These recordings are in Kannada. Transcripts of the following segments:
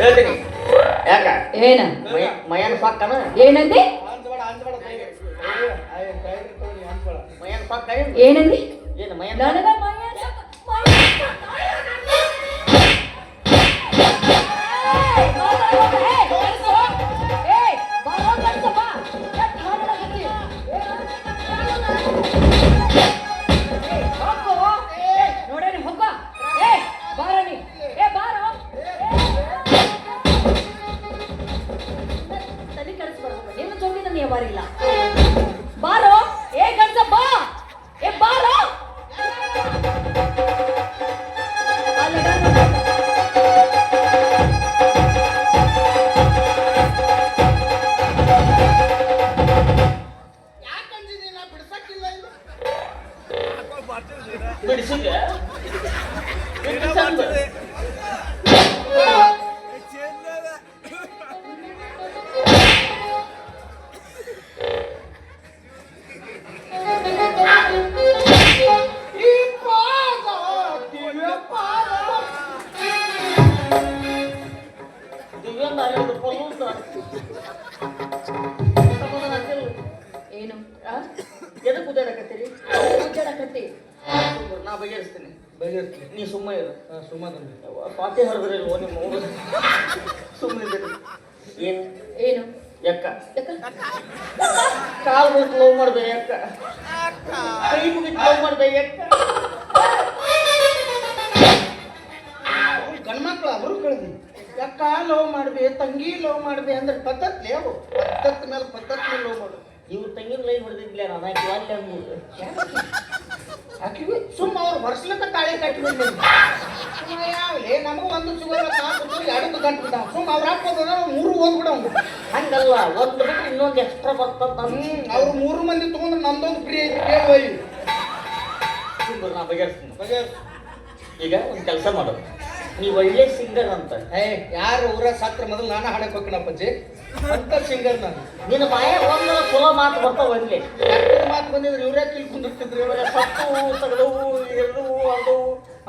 ಹೇಳ್ತೀನಿ. ಯಾಕ? ಏನ? ಮಯನ್ ಮೈಯನ್ ಸಾಕನ ಏನಂದಿ? ಮೈಯನ್ ಸಾಕ ಏನಂದಿ? ಏನು ಮೈಯನ್ ನನಗ ಮೈಯ ಸಾಕ- ಜೋಡಿ ನನ್ನ ಸುಮ್ಮ ಇರು. ಸುಮ್ಮ ತಂದೆ. ಪಾತಿ ಹರಿದ್ರಿ ನಿಮ್ಮ ಮೂರು ಸುಮ್ಮನೆ ಏನು? ಏನು? ಎಕ್ಕ ಯಾಕ? ಕಾಲ್ ಮುಗಿದು ಲವ್ ಮಾಡ್ದೆ ಎಕ್ಕ ಕೈ ಮುಗಿದು ಲವ್ ಮಾಡ್ದೆ ಯಾಕ? ಗಂಡ್ಮಕ್ಳು ಅವರು ಕಳ್ದಿ ಯಾಕ ಲವ್ ಮಾಡ್ಬೇ? ತಂಗಿ ಲವ್ ಮಾಡ್ಬೇ ಅಂದ್ರೆ ಪದ್ಧತಿ ಅವು. ಪದ್ಧತಿ ಮೇಲೆ ಪದ್ಧತಿ ಮೇಲೆ ಲವ್ ಮಾಡು ಇವ್ ತಂಗಿನ ಲೈ ಹೊಡೆದಿದ್ಲೇ ನಾನು ಯಾಕೆ ವಾಲ್ಯ ಆಕಿವಿ ಸುಮ್ಮ ಅವ್ರು ವರ್ಷಲಕ್ಕ ತಾಳಿ ಕಟ್ಟಿವಿ ಸುಮ್ಮ ಯಾವಲೇ ನಮಗೂ ಒಂದು ಸಿಗೋಲ್ಲ ಎರಡು ಗಂಟೆ ಬಿಟ್ಟ ಸುಮ್ಮ ಅವ್ರು ಹಾಕೋದ್ರೆ ಮೂರು ಓದ್ಬಿಡ ಹಂಗಲ್ಲ ಒಂದು ಬಿಟ್ಟು ಇನ್ನೊಂದು ಎಕ್ಸ್ಟ್ರಾ ಬರ್ತದ ಹ್ಮ್ ಅವ್ರು ಮೂರು ಮಂದಿ ತಗೊಂಡ್ರೆ ನಂದೊಂದು ಫ್ರೀ ಐತಿ ಕೇಳುವ ಸುಮ್ಮನೆ ನಾ ಬಗೆಹರಿಸ್ತೀನಿ. ಬಗೆಹರಿಸ್ತೀನಿ ಈಗ ಒಂದು ಕೆಲಸ ಮಾಡೋದು ನೀವು ಒಳ್ಳೆ ಸಿಂಗರ್ ಅಂತ. ಏ ಯಾರು ಊರ ಸತ್ರ ಮೊದಲು ನಾನು ಹಾಡಕ್ ಹೋಗ್ಕಣಪ್ಪಜ್ಜಿ ಅಂತ ಸಿಂಗರ್ ನಾನು. ನಿನ್ನ ಬಾಯ ಒಂದು ಚಲೋ ಮಾತು ಬರ್ತಾವ ಅಲ್ಲಿ. ಮಾತು ಬಂದಿದ್ರೆ ಇವರೇ ತಿಳ್ಕೊಂಡಿರ್ತಿದ್ರು ಕುಂದಿರ್ತಿದ್ರು ಇವಾಗ ಸತ್ತು ತಗಡವು ಎದು ಅದು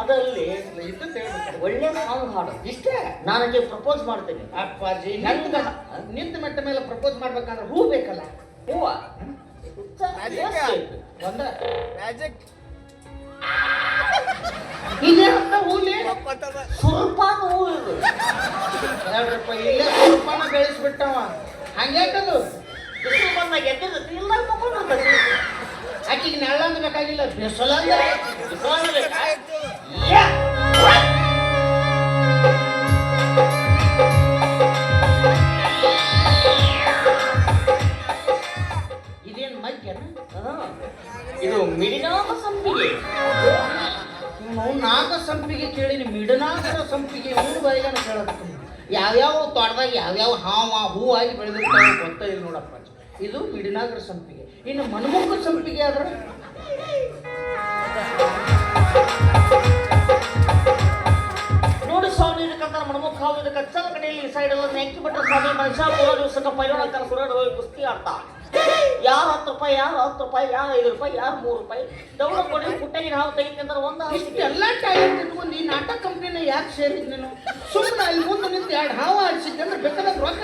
ಅದರಲ್ಲಿ ಇದ್ದಂತ ಹೇಳ್ಬೇಕು ಒಳ್ಳೆ ಸಾಂಗ್ ಹಾಡು ಇಷ್ಟೇ. ನಾನಕ್ಕೆ ಪ್ರಪೋಸ್ ಮಾಡ್ತೇನೆ. ಅಪ್ಪಾಜಿ. ನಿಂತ ನಿಂತ ಮೆಟ್ಟ ಮೇಲೆ ಪ್ರಪೋಸ್ ಮಾಡ್ಬೇಕಂದ್ರೆ ಹೂ ಬೇಕಲ್ಲ? ಹೂವ? ಒಂದ. ಇದೇ ಅಂತ ಹೂಲಿ ಸ್ವಲ್ಪ ಹೂ ಇದು ರೂಪಾಯಿ ಇಲ್ಲೇ ಸ್ವಲ್ಪನ ಬೆಳೆಸ್ಬಿಟ್ಟವ. ಹಂಗ್ಯಾಕದು ಬಿಸಿಲು ಬಂದಾಗ ಎದ್ದಿರ್ತೈತಿ ಇಲ್ಲ ಮಕ್ಕೊಂಡಿರ್ತೈತಿ ಆಕಿಗೆ ನೆಳ್ಳಂದ್ ಬೇಕಾಗಿಲ್ಲ ಬಿಸಲಂದ ಬಿಸಿಲಾಗ ಇದು ಮಿಡಿನಾಮ ಸಂಪಿಗೆ. ನಾಗ ಸಂಪಿಗೆ ಕೇಳಿನಿ. ಮಿಡನಾಗರ ಸಂಪಿಗೆ ಮೂರು ಬಾಯಿಗಾನ ಕೇಳಬೇಕು ಯಾವ್ಯಾವ ತೋಟದಾಗ ಯಾವ್ಯಾವ ಹಾವ ಹೂವಾಗಿ ಬೆಳೆದಿರ್ತಾವೆ ಗೊತ್ತಾ ಇಲ್ಲ ನೋಡಪ್ಪ ಇದು ಮಿಡಿನಾಗರ ಸಂಪಿಗೆ. ಇನ್ನು ಮನಮುಖ ಸಂಪಿಗೆ ಆದ್ರೆ ನೋಡಿ ಸ್ವಾಮಿ ಇದಕ್ಕಂತ ಮಣ್ಮುಖ ಹಾವು ಇದಕ್ಕೆ ಕಡೆಯಲ್ಲಿ ಸೈಡ್ ಎಲ್ಲ ನೆಕ್ಕಿ ಬಿಟ್ಟ ಸ್ವಾಮಿ ಮನುಷ್ಯ ಮೂರು ದಿವಸಕ್ಕೆ ಹೋಗಿ ಕುಸ್ತಿ ಆಡ್ತಾ. ಯಾರು ಹತ್ತು ರೂಪಾಯಿ ಯಾರು ಹತ್ತು ರೂಪಾಯಿ ಯಾರು ಐದು ರೂಪಾಯಿ ಯಾರು ಮೂರು ರೂಪಾಯಿ? ದೌಡ ಕೊಡಿ ಪುಟ್ಟಗಿನ ನಾವು ತೆಗಿತಂದ್ರೆ ಒಂದು ಎಲ್ಲ ಇಷ್ಟೆಲ್ಲ ಟ್ಯಾಲೆಂಟ್ ಇಟ್ಕೊಂಡು ಈ ನಾಟಕ ಕಂಪ್ನಿನ ಯಾಕೆ ಸೇರಿದ್ ನೀನು? ಸುಮ್ಮನೆ ಅಲ್ಲಿ ಮುಂದೆ ನಿಂತು ಎರಡು ಹಾವು ಆಡಿಸಿದ್ದೆ ಅಂದ್ರೆ ಬೇಕಾದಾಗ ರೊಕ್ಕ.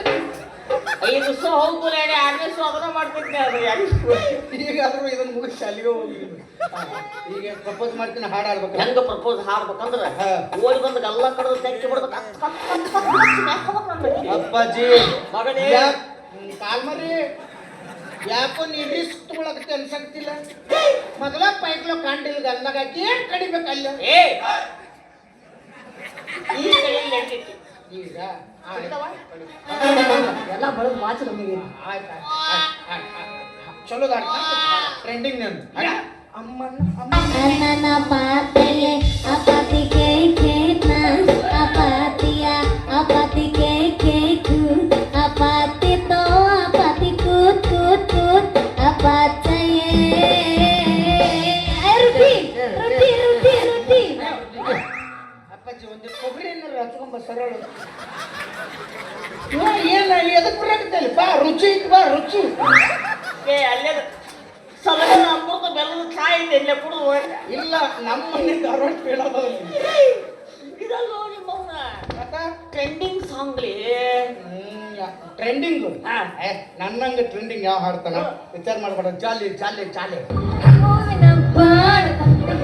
ಐದು ದಿವಸ ಹೋಗ್ಬೋದು ಹೇಳಿ ಆರನೇ ದಿವಸ ಅದನ್ನ ಮಾಡ್ತಿದ್ದೆ ಅದು ಈಗಾದ್ರೂ ಇದನ್ನ ಮುಗಿಸಿ ಅಲ್ಲಿಗೆ ಹೋಗಿ ಈಗ ಪ್ರಪೋಸ್ ಮಾಡ್ತೀನಿ ಹಾಡು ಆಡ್ಬೇಕು ಹೆಂಗ ಪ್ರಪೋಸ್ ಹಾಡ್ಬೇಕಂದ್ರೆ ಓದಿ ಓಡಿ ಬಂದ ಎಲ್ಲ ಕಡೆ ತೆಕ್ಕಿ ಬಿಡ್ಬೇಕು. ಅಪ್ಪಾಜಿ ಮಗನೇ. ಕಾಲ್ಮರಿ. ಯಾಕೋ ನೀ ರಿಸ್ಕ್ ಅನ್ಸಕ್ತಿಲ್ಲ? ಮೊದಲ ಪೈಕ್ಲೋ ಕಾಂಡಿಲ್ ಗಲ್ದಾಗ ಏನ್ ಕಡಿಬೇಕು ಅಲ್ಲ ಏ! ಈ ಕಡೆಯಲ್ಲಿ ನಡೀತೈತಿ. ಈಗ? ಎಲ್ಲ ಬಳದ್ ಮಾಚು ನಮಗೆ ಚಲೋ ಟ್ರೆಂಡಿಂಗ್ ನಾನು. ಅಮ್ಮನ ಅಮ್ಮ ಅಣ್ಣನ ಪಾತೆಯೇ ಹಚ್ಕೊಂಬ ಸರಳ ಇವ ಏನ ಎದಕ್ ಬರಾಕತ್ತಲ್ಲ ಬಾ ರುಚಿ ಐತಿ ಬಾ ರುಚಿ ಏ ಅಲ್ಲೇ ಸಲಗರ ಅಮೃತ ಬೆಲ್ಲದ ಚಾಯ್ ಐತೆ ಇಲ್ಲೇ ಕುಡಿದು ಇಲ್ಲ ನಮ್ಮ ಮನೆ ಧಾರವಾಡ ಬೀಳೋದು ಇದಲ್ಲೋ ನಿಮ್ಮವ್ನ ಮತ್ತ ಟ್ರೆಂಡಿಂಗ್ ಸಾಂಗ್ಲಿ ಟ್ರೆಂಡಿಂಗ್ ಹಾ. ನನ್ನಂಗ ಟ್ರೆಂಡಿಂಗ್ ಯಾವ ಹಾಡ್ತಾನ ವಿಚಾರ ಮಾಡ್ಬೇಡ ಜಾಲಿ ಜಾಲಿ ಜಾಲಿ ಹೂವಿನ ಬಾಣದಂತೆ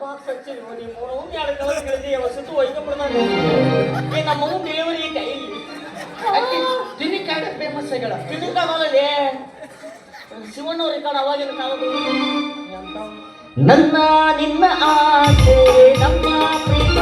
ಬಾಕ್ಸ್ ಹಚ್ಚಿರಿ ನೋಡಿ ಮೂರು ಎರಡು ಕಲರ್ ಕೇಳಿದ್ರಿ ವಸತು ಒಯ್ಕೊಂಡ್ಬಿಡ್ತಾನೆ ಏ ನಮ್ಮ ಡೆಲಿವರಿ ಕಾಡ ಫೇಮಸ್ ಆಗ್ಯಾಳ ತಿನ್ನಿಕಾಡಲ್ಲಿ ಶಿವಣ್ಣವ್ರ ಕಾಡ ಅವಾಗಿನ ಕಾಲದ ನನ್ನ, ನಿನ್ನ ಆಸೆ, ನಮ್ಮ ಪ್ರೇಮ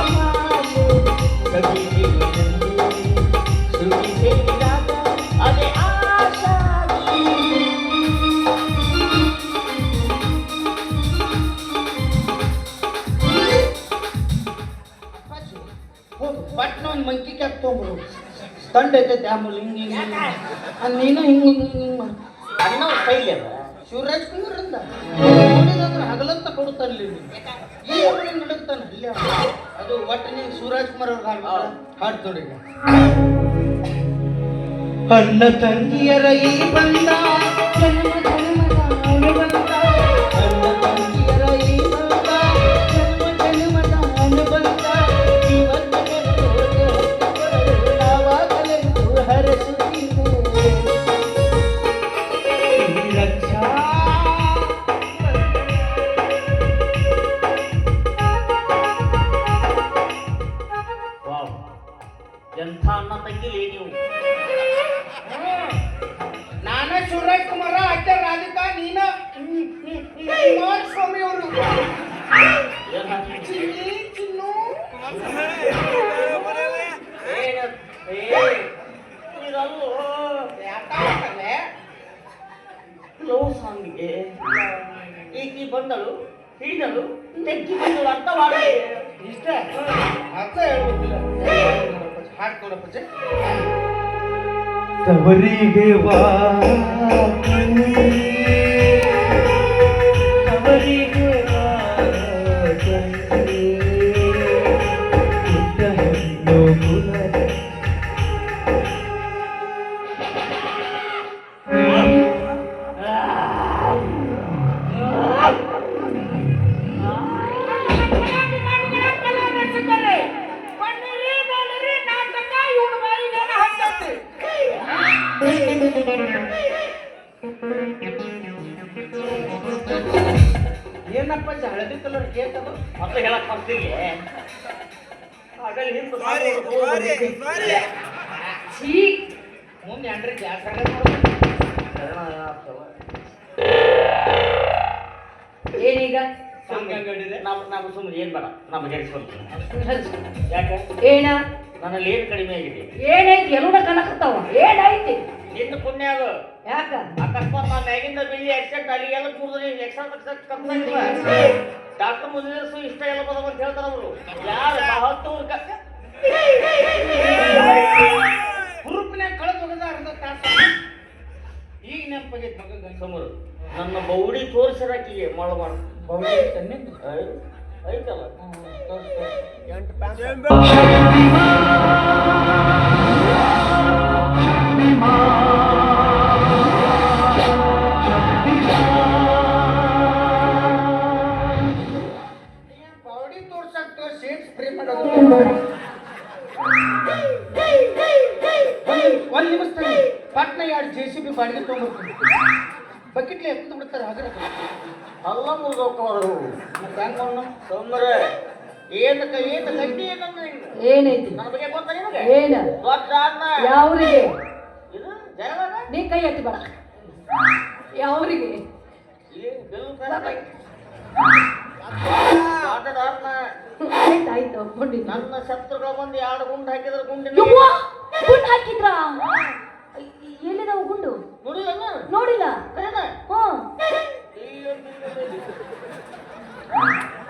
ಪಟ್ನ ಒಂದು ಮಂಕಿ ಕ್ಯಾಪ್ ತೊಗೊಂಬಿಡು ತಂಡ ಐತೈತೆ ಆಮೇಲೆ ಹಿಂಗೆ ನೀನು ಹಿಂಗೆ ಅಣ್ಣ ಕೈಲಿ ಅದ? ಶಿವರಾಜ್ ಕುಮಾರ್ ಅಂದ ನೋಡಿದಂದ್ರೆ ಹಗಲಂತ ನಡುತ್ತಾನೆ ಅಲ್ಲಿ ಅದು ಒಟ್ಟು ನೀನು ಶಿವರಾಜ್ ಕುಮಾರ್ ಅವ್ರ ಹಾಡು ಹಾಡು ನೋಡಿ. ಅಣ್ಣ ತಂಗಿಯರ ಈ ಬಂದ. ಜನ್ಮ ಜನ್ಮದ. ಲವ್ ಸಾಂಗಿಗೆ. ಈಕಿ ಬಂದಳು ಹಿಡಿದಳು ತೆಗ್ಗಿ ಬಂದಳು ಅಂತ ಮಾಡಿ. ಇಷ್ಟ? ಅರ್ಥ ಹೇಳ್ಬೇಕಿಲ್ಲ. ಹಾಡ್ ಕೊಡಪ್ಪ ತವರಿಗೆ ವಾ ಮುಂದೆ ಏನೀಗ? ನಾವು ನಾವು ಸುಮ್ಮನೆ ಏನ್ ಬೇಡ. ನಮ್ಮ ಗೆಲ್ಸ್ಕೊಂತೀನಿ ಯಾಕೆ? ಏನ? ನನ್ನಲ್ಲಿ ಏನು ಕಡಿಮೆ ಆಗಿದೆ. ಏನೈತಿ ಎಲ್ಲ ಕನಕತ್ತಾವ ಏನೈತಿ ನಿನ್ನ ಪುಣ್ಯ ಅದು. ಯಾಕ? ಅಕಸ್ಮಾತ್ ನಾ ಮ್ಯಾಗಿಂದ ಬಿಳಿ ಆಕ್ಸಿಡೆಂಟ್ ಅಲ್ಲಿ ಎಲ್ಲ ಕೂಡಿದ್ರೆ ಎಕ್ಸ್ಟ್ರಾ ಕಮ್ಮಿಲ್ಲ ಡಾಕ್ಟರ್ ಮುಂದಿನ ಇಷ್ಟ ಎಲ್ಲ ಬರೋದು ಅಂತ ಹೇಳ್ತಾರ ಅವರು ಯಾರು? ಹತ್ತು ಒಂದ್- ನಿಮಿಷ. ಪಟ್ನ ಎರಡು ಜೆ ಸಿ ಬಿ ಬಾಡಿಗೆ ತೊಗೊಂಡ್ಬರ್ತೀನಿ ಬಕೆಟ್ಲೆ ಎತ್ತು ಬಿಡ್ತಾರೆ ಹಾಗೆ ಅಲ್ಲ ಮುರಿದೋಕವರು ಮತ್ತೆ ಹೆಂಗ್ ಮಾಡೋಣ ಸಮರ ಏನು ಗಡ್ಡಿ ಏನಂದ್ರೆ ಏನೈತಿ? ನನ್ನ ಬಗ್ಗೆ ಗೊತ್ತಾ ನಿಮಗೆ ಏನ? ಯಾವ್ರಿಗೆ? ಇದು ನೀ ಕೈ ಎತ್ತಿ ಬೇಡ ಯಾವ್ರಿಗೆ? ಏನು ಬಿಲ್ ಆಯ್ತು ಆಯ್ತು ನನ್ನ ಶತ್ರುಗಳ ಬಂದು ಎರಡು ಗುಂಡು ಹಾಕಿದ್ರೆ ಗುಂಡಿನ ಯವ್ವ ಹಾಕಿದ್ರ? ಎಲ್ಲಿದಾವ ಗುಂಡು? ನೋಡಿಲ್ಲ ಕರೆನ ಹ್ಞೂ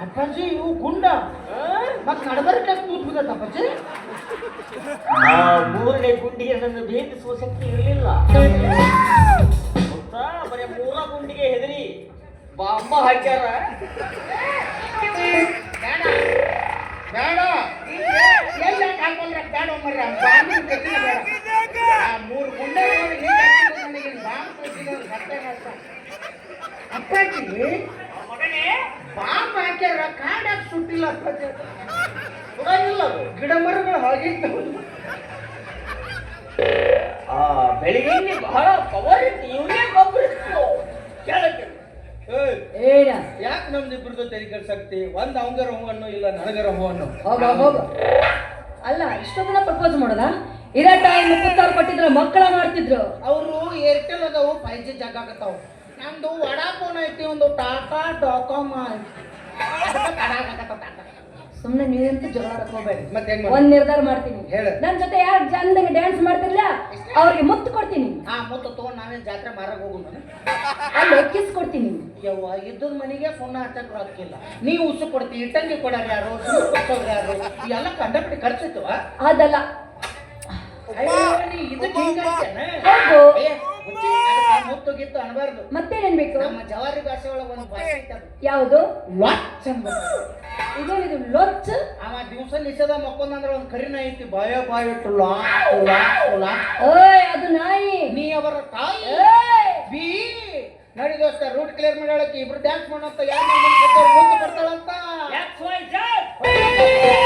ಅಪ್ಪಾಜಿ, ಇವು ಗುಂಡ. ಮತ್ತೆ ನಡಬರ್ಕ ಕೂತ್ ಬಿದ್ದತ್ತ ಅಪ್ಪಾಜಿ. ಆ ಮೂರನೇ ಗುಂಡಿಗೆ ನನ್ನ ಭೇದಿಸುವ ಶಕ್ತಿ ಇರಲಿಲ್ಲ. ಗೊತ್ತಾ? ಬರೀ ಮೂರ ಗುಂಡಿಗೆ ಹೆದರಿ. ಬಾಂಬ ಹಾಕ್ಯಾರ ಬೇಡ ಬೇಡ ಎಲ್ಲ ಹಾಕೊಂಡ್ರೆ ಬೇಡ ಮರ್ರಿ ಆ ಬಾಂಬಿನ ಗತಿ ಬೇಡ ಆ ಮೂರು ಗುಂಡೆ ನೋಡಿ ನೀನ್ ಹಾಕಿದ್ರೆ ನನಗೆ ಬಾಂಬ್ ಕಟ್ಟಿದವ್ರು ಸತ್ತೇ ನಷ್ಟ. ಅಪ್ಪಾಜಿ ಮಗನೇ ಬಾಂಬ್ ಹಾಕ್ಯಾರ ಕಾಡಾಗ ಸುಟ್ಟಿಲ್ಲ ಅಪ್ಪಾಜಿ ಸುಡಂಗಿಲ್ಲ ಅದು ಗಿಡ ಮರಗಳು ಹಾಗಿದ್ದವು ಆ ಬೆಳಿಗ್ಗೆ ಬಹಳ ಪವರ್ ಇತ್ತು ಇವನೇ ಗೊಬ್ಬರ ಇತ್ತು ಕೇಳಕ್ಕೆ ಏನ ಯಾಕೆ ನಮ್ದು ಇಬ್ಬರದು ತೆರಿ ಕೆಲ್ಸಕ್ತಿ ಒಂದ್ ಅವಂಗರ ಹೂವನ್ನು ಇಲ್ಲ ನನಗರ ಹೂವನ್ನು ಅಲ್ಲ ಇಷ್ಟೊಂದ ಪ್ರಪೋಸ್ ಮಾಡೋದ? ಇರೋ ಟೈಮ್ ಮುಪ್ಪತ್ತಾರು ಕೊಟ್ಟಿದ್ರು ಮಕ್ಕಳ ಮಾಡ್ತಿದ್ರು ಅವರು ಏರ್ಟೆಲ್ ಅದಾವು ಫೈವ್ ಜಿ ಜಾಗ ಆಗತ್ತಾವ. ನಮ್ದು ವಡಾ ಫೋನ್ ಐತಿ ಒಂದು ಟಾಟಾ ಡಾಕಾಮ್ ಸುಮ್ನೆ ನೀವಂತೂ ಜಗಳ ಹೋಗ್ಬೇಡಿ. ಮತ್ತೆ ಹೆಂಗ್ ಒಂದ್ ನಿರ್ಧಾರ ಮಾಡ್ತೀನಿ. ಹೇಳು. ನನ್ ಜೊತೆ ಯಾರು ಚಂದಂಗೆ ಡ್ಯಾನ್ಸ್ ಮಾಡ್ತಿರ್ಲ ಅವ್ರಿಗೆ ಮುತ್ತು ಕೊಡ್ತೀನಿ. ಮುತ್ತು ಮುತ್ತ ತಗೊಂಡ್ ನಾವೇನ್ ಜಾತ್ರೆ ಮಾರಕ್ ಹೋಗು ನಾನು? ಅಲ್ಲಿ ಕಿಸ್ ಕೊಡ್ತೀನಿ. ಯವ್ವ ಇದ್ದದ ಮನೆಗೆ ಫೋನ್ ಹಚ್ಚಕ್ ಹಾಕಿಲ್ಲ. ನೀವು ಉಸು ಕೊಡ್ತಿ ಇಟ್ಟಂಗಿ ಕೊಡೋರು ಯಾರು ಕೊಟ್ಟವ್ರು ಯಾರು? ಎಲ್ಲ ಕಂಡಪಟ್ಟಿ ಖರ್ಚಿತ್ತು ಅದಲ್ಲ. ಇದಕ್ಕೆ ಹಿಂಗಾಗ್ತೇನ ಹೌದು ಮುತ್ತು ಗಿತ್ತು ಅನ್ಬಾರ್ದು. ಮತ್ತೇನೇನ್ ಬೇಕು ನಮ್ಮ ಜವಾರಿ ಭಾಷೆ ಒಳಗೆ ಒಂದು ಭಾಷೆ ಇತ್ತು. ಯಾವುದು? ವಾಚ್ ಇದು ಇದೇನಿದು ಲೊಚ್ ಅವ ದಿವಸ ನಿಷೇಧ ಮಕ್ಕೊಂದಂದ್ರೆ ಒಂದು ಕರಿನ ಐತಿ. ಬಾಯ ಬಾಯ ಲಾ ಟುಲಾ ಟುಲಾ ಓಯ್ ಅದು ನಾಯಿ. ನೀ ಅವರ ತಾಯಿ! ಬಿ! ನಡಿ ದೋಸ್ತ ರೂಟ್ ಕ್ಲಿಯರ್ ಮಾಡಕ್ಕೆ ಇಬ್ರು ಡ್ಯಾನ್ಸ್ ಮಾಡೋಂತ ಯಾರು ಮುಂದೆ ಬರ್ತಾಳಂತ ಎಕ್ಸ್ ವೈ that.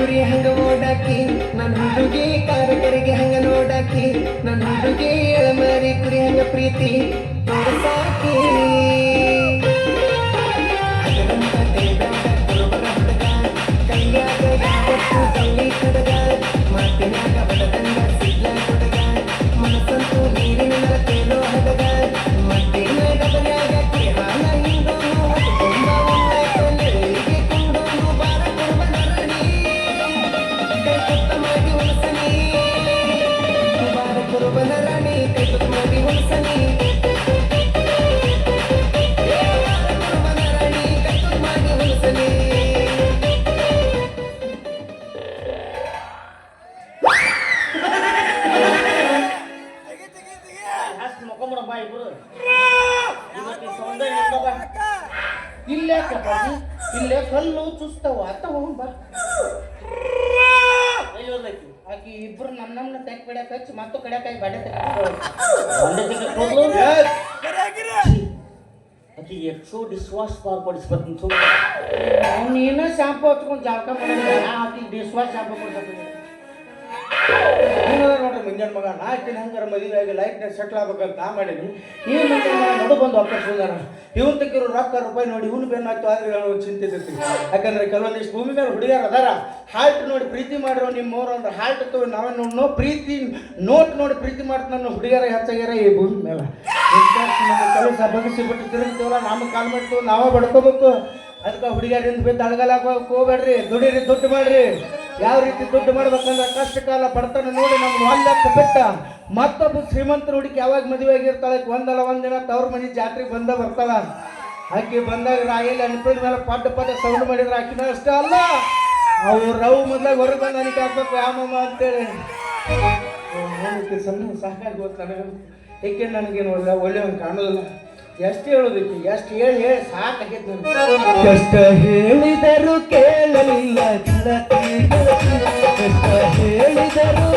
ಗುರಿ ಹಂಗ ಓಡಾಕಿ ನನ್ನ ಹುಡುಗಿ ಕಾರ್ಕರಿಗೆ ಹಂಗ ನೋಡಾಕಿ ನನ್ನ ಹುಡುಗಿ ಎಳಮರಿ ಕುರಿ ಹಂಗ ಪ್ರೀತಿ ತೋರ್ಸಾಕಿ. ಇಲ್ಲೇ ಕಲ್ಲು ಚುಸ್ತವ ಅತ್ತ ಹೋಗಿ ಬಾ. ಆಕಿ ಇಬ್ರು ನಮ್ಮ ನಮ್ಮನ್ನ ತೆಕ್ ಬಿಡಕ್ ಹಚ್ಚಿ ಮತ್ತು ಕಡೆಕಾಯಿ ಬಡೆ ಆಕಿಗೆ ಎಕ್ಸೋ ಡಿಶ್ ವಾಶ್ ಬಾರ್ ಸುಮ್ಮನೆ ನೀನ ಶಾಂಪು ಹಚ್ಕೊಂಡು ಜಳಕ ಮಾಡಿ ಆಕಿ ಡಿಶ್ ವಾಶ್ ಶಾಂಪು ಕೊಡ್ಸಕ್ಕೆ ನೋಡ್ರಿ ಮುಂಜಾನೆ ಮಗ ನಾ ಆಕಿನ ಹಂಗಾರ ಮದುವೆ ಆಗಿ ಲೈಫ್ ಸೆಟ್ಲ್ ಆಗ್ಬೇಕಂತ ನಾ ಮಾಡೀನಿ. ಈ ಮುಂದೆ ನಡು ಬಂದು ವಾಪಸ್ ಬಂದಾರ. ಇವನ್ ತೆಗಿರೋ ರೊಕ್ಕ ರೂಪಾಯಿ ನೋಡಿ ಇವನು ಬೇನಾಗ್ತು ಆದ್ರೆ ಚಿಂತೆ ಇರ್ತೀವಿ ಯಾಕಂದ್ರೆ ಕೆಲವೊಂದಿಷ್ಟು ಭೂಮಿ ಮೇಲೆ ಹುಡುಗಿಯರು ಅದಾರ. ಹಾಲ್ಟ್ ನೋಡಿ ಪ್ರೀತಿ ಮಾಡಿರೋ ನಿಮ್ಮವ್ರು ಅಂದ್ರೆ ಹಾಲ್ಟ್ ತಗೋ ನಾವೇ ನೋಡ್ನೋ ಪ್ರೀತಿ ನೋಟ್ ನೋಡಿ ಪ್ರೀತಿ ಮಾಡ್ತಾನ ನನ್ನ ಹುಡುಗಿಯರ ಹೆಚ್ಚಾಗ್ಯಾರ ಈ ಭೂಮಿ ಮೇಲೆ. ಕೆಲಸ ಬಗಸಿ ಬಿಟ್ಟು ತಿರುಗ್ತೀವಲ್ಲ ನಮಗೆ ಕಾಲ್ ಮಾಡ್ತೀವಿ ನಾವೇ ಬಡ್ಕೋಬೇಕು. ಅದಕ್ಕೆ ಹುಡುಗಿಯರಿಂದ ಬಿದ್ದು ಅಳಗಲಾಕ ಹೋಗ್ಬೇಡ್ರಿ, ದುಡೀರಿ, ದುಡ್ಡು ಮಾಡ್ರಿ. ಯಾವ ರೀತಿ ದುಡ್ಡು ಮಾಡ್ಬೇಕಂದ್ರೆ ಕಷ್ಟ ಕಾಲ ಬರ್ತಾನೆ ನೋಡಿ ನಮ್ಗೆ ಒಂದಕ್ಕ ಬಿಟ್ಟ ಮತ್ತೊಬ್ಬ ಶ್ರೀಮಂತ ಹುಡುಗಿ ಯಾವಾಗ ಮದುವೆ ಆಗಿರ್ತಾಳೆ? ಒಂದಲ್ಲ ಒಂದಿನ ತವ್ರ ಮನೆ ಜಾತ್ರೆಗೆ ಬಂದ ಬರ್ತಾಳ. ಅಕ್ಕಿ ಬಂದಾಗ ರಾಯಲ್ಲಿ ಅನ್ಪಿದ ಮೇಲೆ ಪಡ್ಡ ಪಡ್ಡ ಸೌಂಡ್ ಮಾಡಿದ್ರೆ ಅಕ್ಕಿನ ಅಷ್ಟೇ ಅಲ್ಲ, ಅವ್ರು ರವ್ ಮೊದ್ಲಾಗ ಹೊರಗೆ ಬಂದ ನನಗೆ ಹಾಕ್ಬೇಕು ಯಾಮಮ್ಮ ಅಂತೇಳಿ. ಸಣ್ಣ ಗೊತ್ತ ನನಗೆ ಏಕೆ ನನಗೇನು ಒಳ್ಳೆ ಒಂದು ಕಾಣೋದಿಲ್ಲ? ಎಷ್ಟು ಹೇಳುದಿತ್ತು ಎಷ್ಟು ಹೇಳಿ ಹೇಳಿ ಸಾಕು ನನಗೆ. ಕಷ್ಟ ಹೇಳಿದರು ಕೇಳಲಿಲ್ಲ ಗೆಳತಿ ಕಷ್ಟ ಹೇಳಿದರು